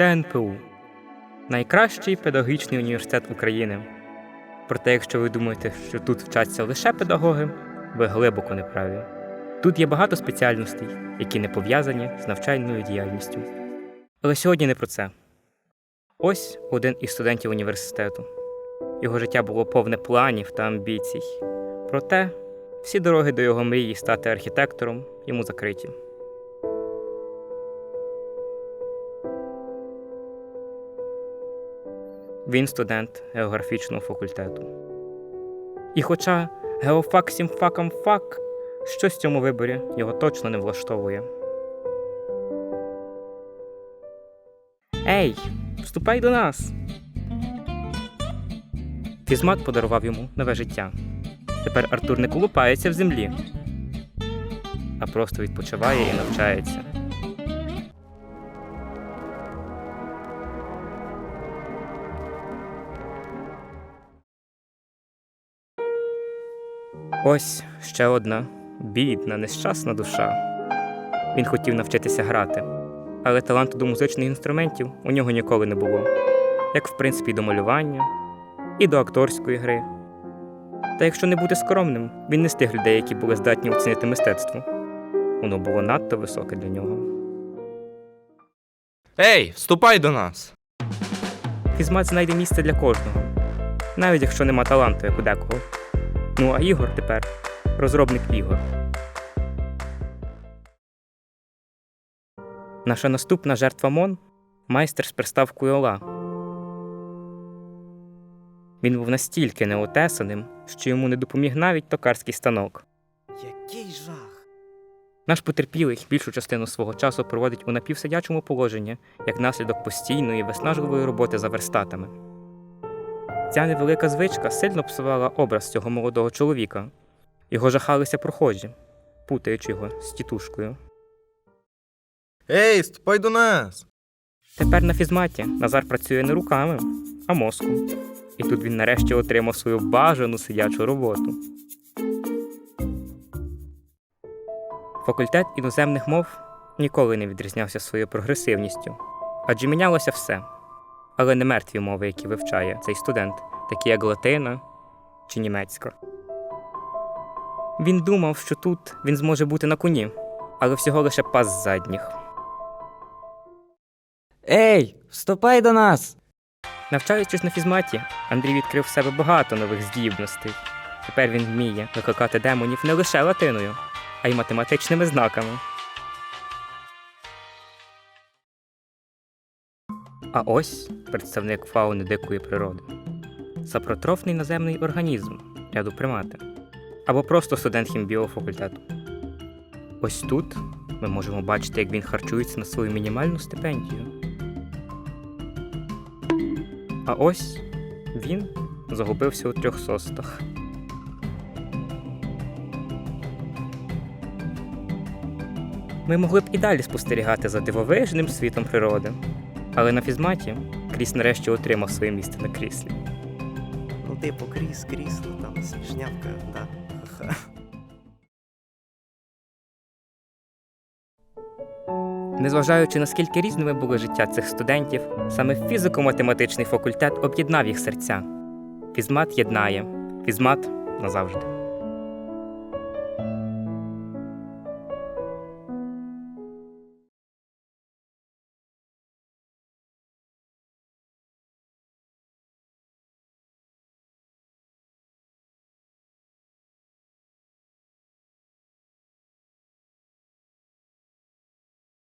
ТНПУ найкращий педагогічний університет України. Проте, якщо ви думаєте, що тут вчаться лише педагоги, ви глибоко неправі. Тут є багато спеціальностей, які не пов'язані з навчальною діяльністю. Але сьогодні не про це. Ось один із студентів університету. Його життя було повне планів та амбіцій. Проте всі дороги до його мрії стати архітектором йому закриті. Він студент географічного факультету. І хоча геофак всім факам фак, щось в цьому виборі його точно не влаштовує. Ей, вступай до нас. Фізмат подарував йому нове життя. Тепер Артур не колупається в землі, а просто відпочиває і навчається. Ось ще одна бідна, нещасна душа. Він хотів навчитися грати, але таланту до музичних інструментів у нього ніколи не було, як в принципі і до малювання, і до акторської гри. Та якщо не бути скромним, він не з тих людей, які були здатні оцінити мистецтво. Воно було надто високе для нього. Ей, вступай до нас! Фізмат знайде місце для кожного, навіть якщо нема таланту, як у декого. Ну а Ігор тепер розробник ігор. Наша наступна жертва Мон майстер з приставкою Ола. Він був настільки неотесаним, що йому не допоміг навіть токарський станок. Який жах! Наш потерпілий більшу частину свого часу проводить у напівсидячому положенні як наслідок постійної виснажливої роботи за верстатами. Ця невелика звичка сильно псувала образ цього молодого чоловіка. Його жахалися прохожі, путаючи його з тітушкою. Ей, вступай до нас! Тепер на фізматі Назар працює не руками, а мозком. І тут він нарешті отримав свою бажану сидячу роботу. Факультет іноземних мов ніколи не відрізнявся своєю прогресивністю, адже мінялося все. Але не мертві мови, які вивчає цей студент, такі як латина чи німецька. Він думав, що тут він зможе бути на коні, але всього лише пас задніх. Ей, вступай до нас! Навчаючись на фізматі, Андрій відкрив в себе багато нових здібностей. Тепер він вміє викликати демонів не лише латиною, а й математичними знаками. А ось представник фауни дикої природи. Сапротрофний наземний організм ряду примати. Або просто студент хімбіофакультету. Ось тут ми можемо бачити, як він харчується на свою мінімальну стипендію. А ось він загубився у трьох состах. Ми могли б і далі спостерігати за дивовижним світом природи. Але на фізматі Кріс нарешті отримав своє місце на кріслі. Ну, типу, кріс, крісло, там смішнявка, да. Ха-ха. Незважаючи наскільки різними було життя цих студентів, саме фізико-математичний факультет об'єднав їх серця. Фізмат єднає, фізмат назавжди.